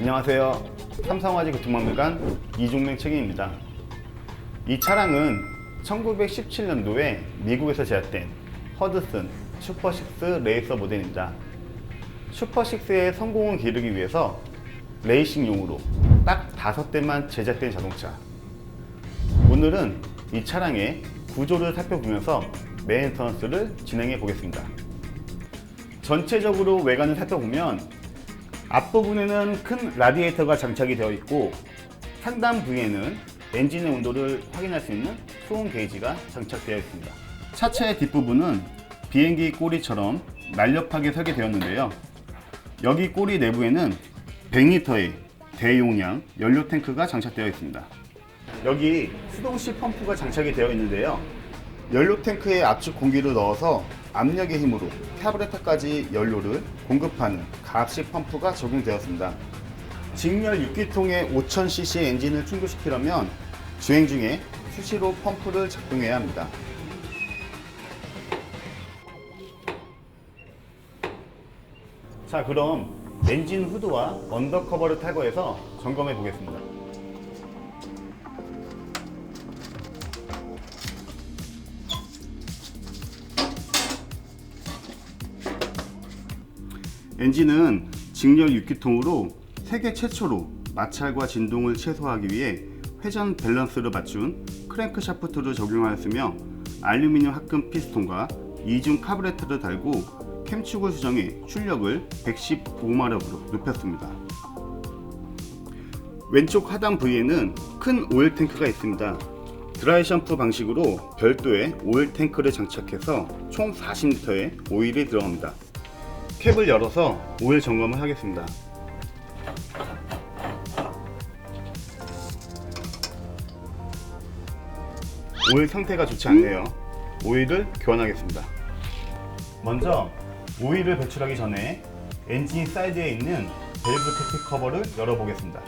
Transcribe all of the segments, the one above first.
안녕하세요. 삼성화재 교통박물관 이종명 책임입니다. 이 차량은 1917년도에 미국에서 제작된 허드슨 슈퍼식스 레이서 모델입니다. 슈퍼식스의 성공을 기르기 위해서 레이싱용으로 딱 다섯 대만 제작된 자동차. 오늘은 이 차량의 구조를 살펴보면서 메인터넌스를 진행해 보겠습니다. 전체적으로 외관을 살펴보면 앞부분에는 큰 라디에이터가 장착이 되어 있고 상단 부위에는 엔진의 온도를 확인할 수 있는 수온 게이지가 장착되어 있습니다. 차체의 뒷부분은 비행기 꼬리처럼 날렵하게 설계되었는데요. 여기 꼬리 내부에는 100리터의 대용량 연료 탱크가 장착되어 있습니다. 여기 수동식 펌프가 장착이 되어 있는데요. 연료 탱크에 압축 공기를 넣어서 압력의 힘으로 카브레터까지 연료를 공급하는 가압식 펌프가 적용되었습니다. 직렬 6기통의 5000cc 엔진을 충족시키려면 주행 중에 수시로 펌프를 작동해야 합니다. 자, 그럼 엔진 후드와 언더커버를 탈거해서 점검해 보겠습니다. 엔진은 직렬 6기통으로 세계 최초로 마찰과 진동을 최소화하기 위해 회전 밸런스를 맞춘 크랭크 샤프트를 적용하였으며 알루미늄 합금 피스톤과 이중 카브레터를 달고 캠축을 수정해 출력을 115마력으로 높였습니다. 왼쪽 하단 부위에는 큰 오일 탱크가 있습니다. 드라이 샴푸 방식으로 별도의 오일 탱크를 장착해서 총 40리터의 오일이 들어갑니다. 캡을 열어서 오일 점검을 하겠습니다. 오일 상태가 좋지 않네요. 오일을 교환하겠습니다. 먼저 오일을 배출하기 전에 엔진 사이드에 있는 밸브 태피 커버를 열어보겠습니다.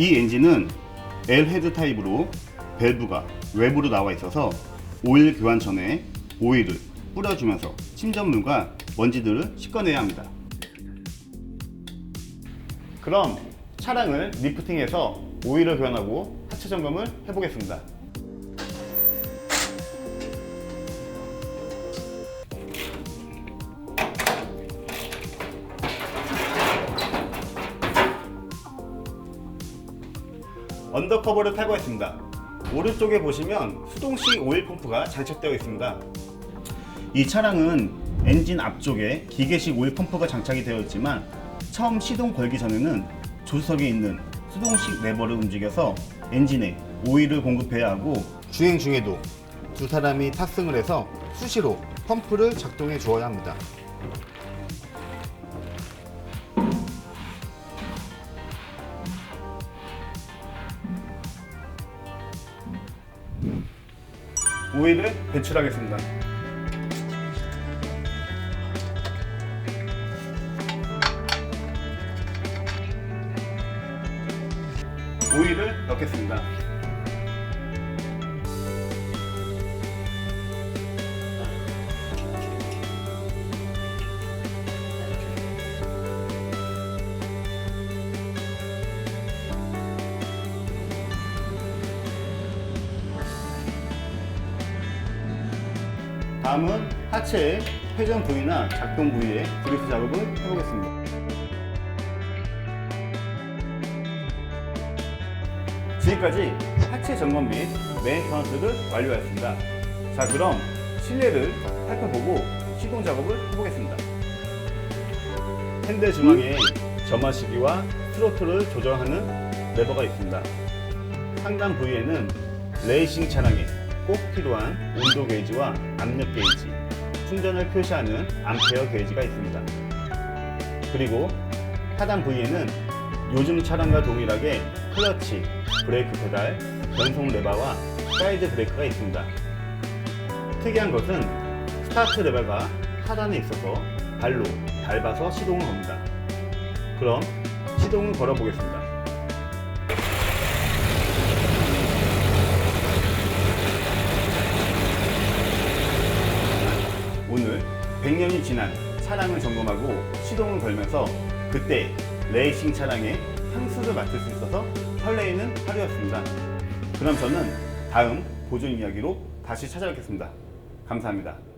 이 엔진은 L 헤드 타입으로 밸브가 외부로 나와 있어서 오일 교환 전에 오일을 뿌려주면서 침전물과 먼지들을 씻어내야 합니다. 그럼 차량을 리프팅해서 오일을 교환하고 하체 점검을 해보겠습니다. 언더커버를 탈거했습니다. 오른쪽에 보시면 수동식 오일 펌프가 장착되어 있습니다. 이 차량은 엔진 앞쪽에 기계식 오일 펌프가 장착이 되어 있지만 처음 시동 걸기 전에는 조수석에 있는 수동식 레버를 움직여서 엔진에 오일을 공급해야 하고 주행 중에도 두 사람이 탑승을 해서 수시로 펌프를 작동해 주어야 합니다. 오일을 배출하겠습니다. 오일을 넣겠습니다. 다음은 하체의 회전 부위나 작동 부위에 그리스 작업을 해보겠습니다. 지금까지 하체 점검 및 메인터넌스를 완료하였습니다. 자 그럼 실내를 살펴보고 시동 작업을 해보겠습니다. 핸들 중앙에 점화 시기와 트로트를 조절하는 레버가 있습니다. 상단 부위에는 레이싱 차량에 꼭 필요한 온도 게이지와 압력 게이지, 충전을 표시하는 암페어 게이지가 있습니다. 그리고 하단 부위에는 요즘 차량과 동일하게 클러치, 브레이크 페달, 변속 레버와 사이드 브레이크가 있습니다. 특이한 것은 스타트 레버가 하단에 있어서 발로 밟아서 시동을 겁니다. 그럼 시동을 걸어 보겠습니다. 오늘 100년이 지난 차량을 점검하고 시동을 걸면서 그때 레이싱 차량의 향수를 맡을 수 있어서 설레이는 하루였습니다. 그럼 저는 다음 보존 이야기로 다시 찾아뵙겠습니다. 감사합니다.